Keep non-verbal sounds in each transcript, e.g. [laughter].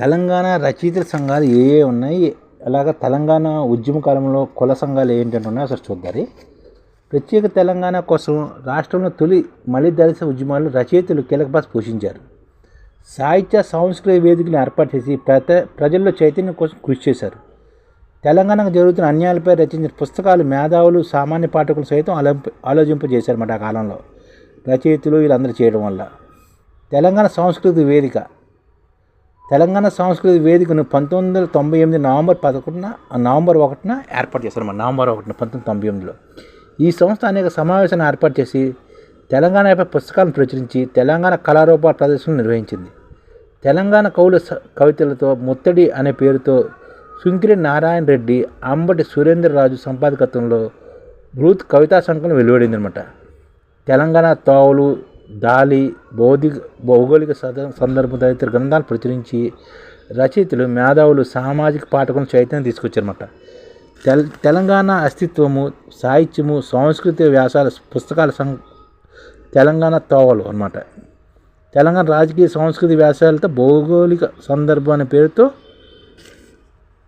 తెలంగాణ రచయితల సంఘాలు ఏ ఏ ఉన్నాయి? అలాగా తెలంగాణ ఉద్యమ కాలంలో కుల సంఘాలు ఏంటంటే ఉన్నాయో ఒకసారి చూద్దారు. ప్రత్యేక తెలంగాణ కోసం రాష్ట్రంలో తొలి మళ్ళీ దళిత ఉద్యమాలు రచయితలు కీలక పాత్ర పోషించారు. సాహిత్య సాంస్కృతిక వేదికలు ఏర్పాటు చేసి ప్రత ప్రజల్లో చైతన్యం కోసం కృషి చేశారు. తెలంగాణకు జరుగుతున్న అన్యాయాలపై రచించిన పుస్తకాలు మేధావులు సామాన్య పాఠకులు సైతం ఆలోంప ఆలోచింపజేశారన్నమాట ఆ కాలంలో రచయితలు వీళ్ళందరూ చేయడం వల్ల. తెలంగాణ సాంస్కృతిక వేదిక తెలంగాణ సాంస్కృతిక వేదికను పంతొమ్మిది వందల తొంభై ఎనిమిది నవంబర్ పదకొండున నవంబర్ ఒకటిన ఏర్పాటు చేశారు. మన నవంబర్ ఒకటిన పంతొమ్మిది తొంభై ఎనిమిదిలో. ఈ సంస్థ అనేక సమావేశాలను ఏర్పాటు చేసి తెలంగాణపై పుస్తకాలను ప్రచురించి తెలంగాణ కళారూప ప్రదర్శనలు నిర్వహించింది. తెలంగాణ కవుల కవితలతో ముత్తడి అనే పేరుతో సుంకిరి నారాయణ రెడ్డి అంబటి సురేంద్రరాజు సంపాదకత్వంలో బృహత్ కవితా సంకలనం వెలువడింది అనమాట తెలంగాణ తోవలు దాలి భౌతిక భౌగోళిక సద సందర్భ తదితర గ్రంథాలు ప్రచురించి రచయితలు మేధావులు సామాజిక పాఠకులను చైతన్యం తీసుకొచ్చారన్నమాట. తెల్ తెలంగాణ అస్తిత్వము సాహిత్యము సాంస్కృతిక వ్యాసాల పుస్తకాల సం తెలంగాణ తోవలు అనమాట తెలంగాణ రాజకీయ సాంస్కృతిక వ్యాసాలతో భౌగోళిక సందర్భం అనే పేరుతో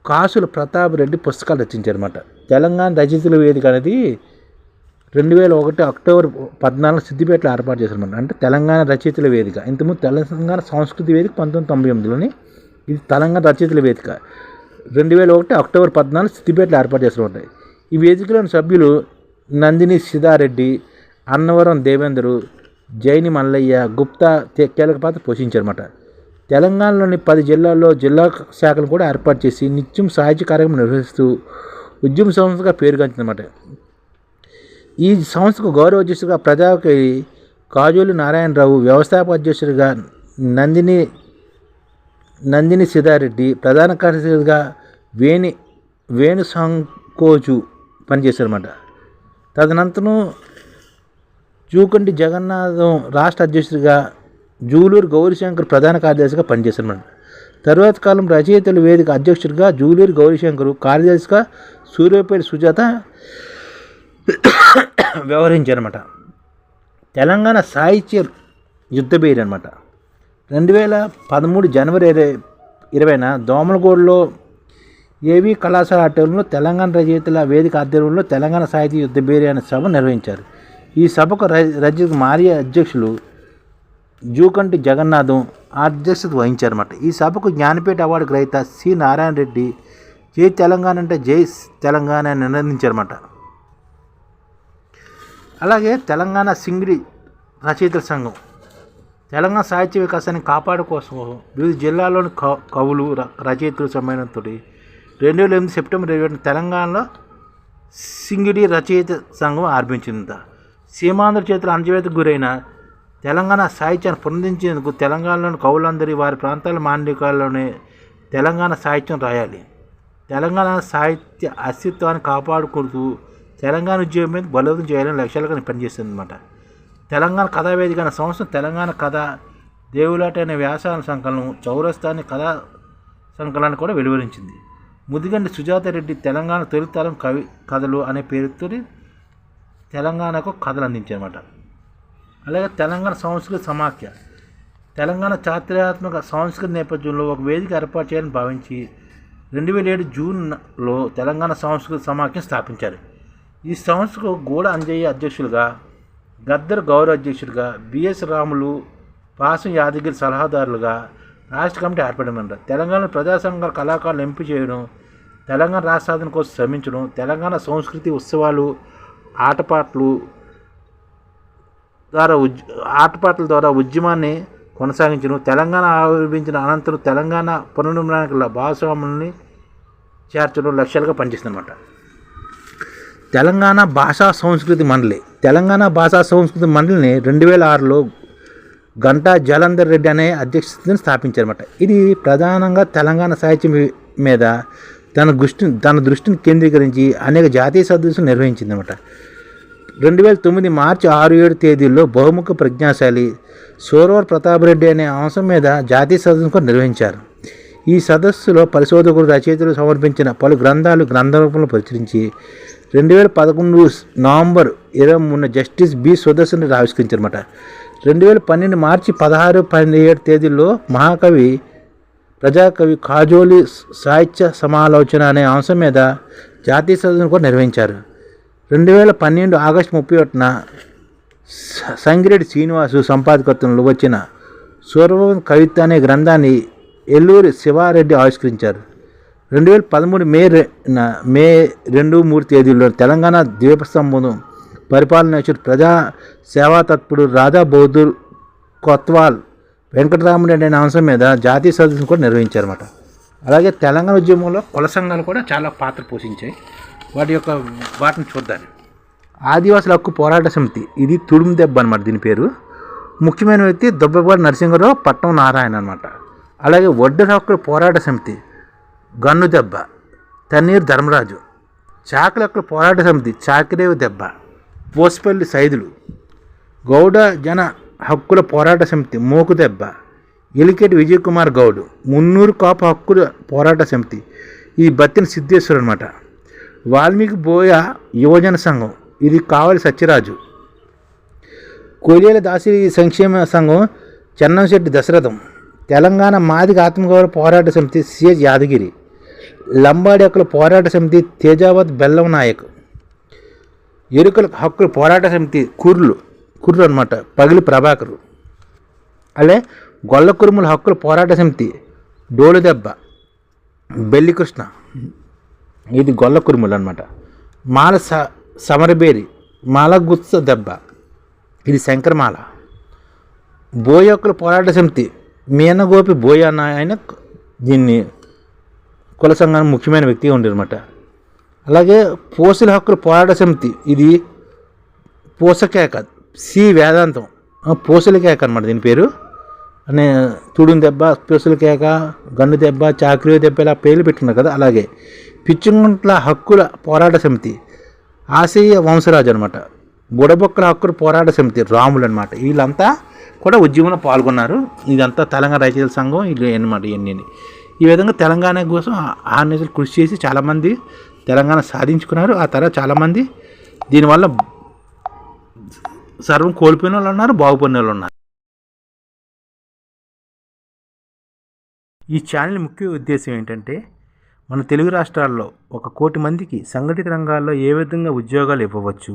కాసుల ప్రతాప్ రెడ్డి పుస్తకాలు రచించారన్నమాట. తెలంగాణ రచయితల వేదిక అనేది రెండు వేల ఒకటి అక్టోబర్ పద్నాలుగు సిద్దిపేటలో ఏర్పాటు చేశారు అంటే తెలంగాణ రచయితల వేదిక. ఇంతకుముందు తెలంగాణ సంస్కృతి వేదిక పంతొమ్మిది తొంభై ఎనిమిదిలోని ఇది తెలంగాణ రచయితల వేదిక. రెండు వేల ఒకటి అక్టోబర్ పద్నాలుగు సిద్దిపేటలో ఏర్పాటు చేశారన్నమాట ఈ వేదికలోని సభ్యులు నందిని సిదారెడ్డి అన్నవరం దేవేందరు జైని మల్లయ్య గుప్తా కీలక పాత్ర పోషించారన్నమాట తెలంగాణలోని పది జిల్లాల్లో జిల్లా శాఖలు కూడా ఏర్పాటు చేసి నిత్యం సాహిత్య కార్యక్రమం నిర్వహిస్తూ ఉద్యమ సంస్థగా పేరుగాంచిందన్నమాట ఈ సంస్థకు గౌరవ అధ్యక్షుడిగా ప్రజాకి కాజోలి నారాయణరావు వ్యవస్థాపక అధ్యక్షుడిగా నందిని నందిని సిద్ధారెడ్డి ప్రధాన కార్యదర్శిగా వేణి వేణు సంకోచు పనిచేశారన్నమాట. తదనంతరం జూకంటి జగన్నాథం రాష్ట్ర అధ్యక్షుడిగా జూలూరు గౌరీశంకర్ ప్రధాన కార్యదర్శిగా పనిచేశారన్నమాట. తర్వాత కాలం రచయితల వేదిక అధ్యక్షుడిగా జూలూరు గౌరీశంకర్ కార్యదర్శిగా సూర్యాపేట సుజాత [coughs] వ్యవహరించారన్నమాట. తెలంగాణ సాహిత్య యుద్ధ బేరి అనమాట రెండు వేల పదమూడు జనవరి ఇరవై ఇరవైన దోమలగూడలో ఏవి కళాశాల ఆటంలో తెలంగాణ రచయితల వేదిక ఆధ్వర్యంలో తెలంగాణ సాహిత్య యుద్ధ బేరి అనే సభ నిర్వహించారు. ఈ సభకు ర- రచయిత మారి అధ్యక్షులు జూకంటి జగన్నాథం అధ్యక్షత వహించారన్నమాట. ఈ సభకు జ్ఞానపీఠ అవార్డు గ్రహీత సి. నారాయణ రెడ్డి జై తెలంగాణ అంటే జై తెలంగాణ అని నిర్ణయించారన్నమాట. అలాగే తెలంగాణ సింగిడి రచయితల సంఘం. తెలంగాణ సాహిత్య వికాసాన్ని కాపాడు కోసం వివిధ జిల్లాల్లోని క- కవులు ర- రచయితలు సమ్మేళనంతో రెండు వేల ఎనిమిది సెప్టెంబర్ ఇరవై ఒకటిన తెలంగాణలో సింగిడి రచయిత సంఘం ఆరంభించింది సీమాంధ్ర చేతుల అణచివేతకు గురైన తెలంగాణ సాహిత్యాన్ని పునరుద్ధరించేందుకు తెలంగాణలోని కవులందరి వారి ప్రాంతాల మాండలికాల్లోనే తెలంగాణ సాహిత్యం రాయాలి. తెలంగాణ సాహిత్య అస్తిత్వాన్ని కాపాడుకుంటూ తెలంగాణ ఉద్యోగం మీద బలోపేతం చేయాలని లక్ష్యాలుగా పనిచేస్తుంది అనమాట తెలంగాణ కథా వేదిక అనే సంస్థ తెలంగాణ కథ దేవులాట అనే వ్యాసాల సంకలనం చౌరస్థాని కథా సంకలనాన్ని కూడా వెలువరించింది. ముదిగండి సుజాత రెడ్డి తెలంగాణ తొలితరం కవి కథలు అనే పేరుతో తెలంగాణకు కథలు అందించారన్నమాట. అలాగే తెలంగాణ సంస్కృతి సమాఖ్య తెలంగాణ చారిత్రాత్మక సాంస్కృతిక నేపథ్యంలో ఒక వేదిక ఏర్పాటు చేయాలని భావించి రెండు వేల ఏడు జూన్లో తెలంగాణ సాంస్కృతిక సమాఖ్య స్థాపించారు. ఈ సంస్థకు గూడ అంజయ్య అధ్యక్షులుగా గద్దర్ గౌరవ అధ్యక్షుడిగా బిఎస్ రాములు పాసం యాదగిరి సలహాదారులుగా రాష్ట్ర కమిటీ ఏర్పడమన్నారు. తెలంగాణ ప్రజాసంఘ కళాకారులు ఎంపిక చేయడం తెలంగాణ రాష్ట్ర సాధన కోసం శ్రమించడం తెలంగాణ సంస్కృతి ఉత్సవాలు ఆటపాటలు ద్వారా ఉద్య ఆటపాటల ద్వారా ఉద్యమాన్ని కొనసాగించడం తెలంగాణ ఆవిర్భించిన అనంతరం తెలంగాణ పునర్నిర్మాణానికి భాగస్వాములని చేర్చడం లక్ష్యాలుగా పనిచేస్తుందన్నమాట. తెలంగాణ భాషా సంస్కృతి మండలి. తెలంగాణ భాషా సంస్కృతి మండలిని రెండు వేల ఆరులో గంటా జలంధర్ రెడ్డి అనే అధ్యక్షతను స్థాపించారన్నమాట. ఇది ప్రధానంగా తెలంగాణ సాహిత్యం మీద తన దృష్టి తన దృష్టిని కేంద్రీకరించి అనేక జాతీయ సదస్సులు నిర్వహించిందన్నమాట. రెండు వేల తొమ్మిది మార్చి ఆరు ఏడు తేదీల్లో బహుముఖ ప్రజ్ఞాశాలి సోరవర్ ప్రతాప్ రెడ్డి అనే అంశం మీద జాతీయ సదస్సును కూడా నిర్వహించారు. ఈ సదస్సులో పరిశోధకులు రచయితలు సమర్పించిన పలు గ్రంథాలు గ్రంథ రూపంలో ప్రచురించి రెండు వేల పదకొండు నవంబర్ ఇరవై మూడున జస్టిస్ బి సుదర్శన్ ఆవిష్కరించారన్నమాట. రెండు వేల పన్నెండు మార్చి పదహారు పన్నెండు తేదీల్లో మహాకవి ప్రజాకవి కాజోలి సాహిత్య సమాలోచన అనే అంశం మీద జాతీయ సదస్సును కూడా నిర్వహించారు. రెండు వేల పన్నెండు ఆగస్టు ముప్పై ఒకటిన సంగిరెడ్డి శ్రీనివాసు సంపాదకత్వంలో వచ్చిన సూర్వం కవిత అనే గ్రంథాన్ని ఎల్లూరి శివారెడ్డి ఆవిష్కరించారు. రెండు వేల పదమూడు మే మే రెండు మూడు తేదీల్లో తెలంగాణ ద్వీపస్తంభం పరిపాలన ప్రజా సేవా తత్పుడు రాధా బౌద్ధుర్ కొత్వాల్ వెంకటరామరెడ్డి అనే అంశం మీద జాతీయ సదస్సును కూడా నిర్వహించారన్నమాట. అలాగే తెలంగాణ ఉద్యమంలో కుల సంఘాలు కూడా చాలా పాత్ర పోషించాయి. వాటి యొక్క వాటిని చూద్దాం. ఆదివాసుల హక్కు పోరాట సమితి ఇది తుడుము దెబ్బ అనమాట దీని పేరు. ముఖ్యమైన వ్యక్తి దుబ్బపాటి నరసింహరావు పట్నం నారాయణ అనమాట అలాగే ఒడ్డెర హక్కుల పోరాట సమితి గన్ను దెబ్బ తన్నీరు ధర్మరాజు చాకలి హక్కుల పోరాట సమితి చాకిరేవి దెబ్బ పోసిపల్లి సైదులు గౌడ జన హక్కుల పోరాట సమితి మోకు దెబ్బ ఎలికేటి విజయకుమార్ గౌడ్ మున్నూరు కాపు హక్కుల పోరాట సమితి ఈ బత్తిన సిద్ధేశ్వరు అనమాట వాల్మీకి బోయ యువజన సంఘం ఇది కావలి సత్యరాజు. కొలియల దాసి సంక్షేమ సంఘం చెన్నంశెట్టి దశరథం. తెలంగాణ మాదిగ ఆత్మగౌరవ పోరాట సమితి సిఎస్ యాదగిరి లంబాడి హక్కుల పోరాట సమితి తేజావత్ బెల్లం నాయక్ ఎరుకల హక్కుల పోరాట సమితి కుర్లు కుర్రు అనమాట పగిలి ప్రభాకరు. అలాగే గొల్ల కురుముల హక్కుల పోరాట సమితి డోలు దెబ్బ ఇది గొల్ల కురుములు అనమాట మాల స సమరబేరి మాలగుత్స దెబ్బ ఇది శంకరమాల. బోయొక్కల పోరాట సమితి మీనగోపి బోయ అన్న ఆయన దీన్ని కుల సంఘానికి ముఖ్యమైన వ్యక్తిగా ఉండేదన్నమాట. అలాగే పోసల హక్కుల పోరాట సమితి ఇది పోసకేక సి వేదాంతం పోసల పూసల కేక అనమాట దీని పేరు. అనే తుడుం దెబ్బ పూసల కేక గన్ను దెబ్బ చాకరీ దెబ్బ ఇలా పేర్లు పెట్టున్నారు కదా అలాగే పిచ్చుగుంట్ల హక్కుల పోరాట సమితి ఆశయ వంశరాజు అనమాట బుడబొక్కల హక్కులు పోరాట సమితి రాములు అనమాట వీళ్ళంతా కూడా ఉద్యమంలో పాల్గొన్నారు. ఇదంతా తెలంగాణ రైతుల సంఘం వీళ్ళు అనమాట ఇవన్నీ ఈ విధంగా తెలంగాణ కోసం ఆరు నెలలు కృషి చేసి చాలామంది తెలంగాణ సాధించుకున్నారు. ఆ తర్వాత చాలామంది దీనివల్ల సర్వం కోల్పోయిన వాళ్ళు ఉన్నారు బాగుపడిన వాళ్ళు ఉన్నారు. ఈ ఛానల్ ముఖ్య ఉద్దేశం ఏంటంటే మన తెలుగు రాష్ట్రాల్లో ఒక కోటి మందికి సంఘటిత రంగాల్లో ఏ విధంగా ఉద్యోగాలు ఇవ్వవచ్చు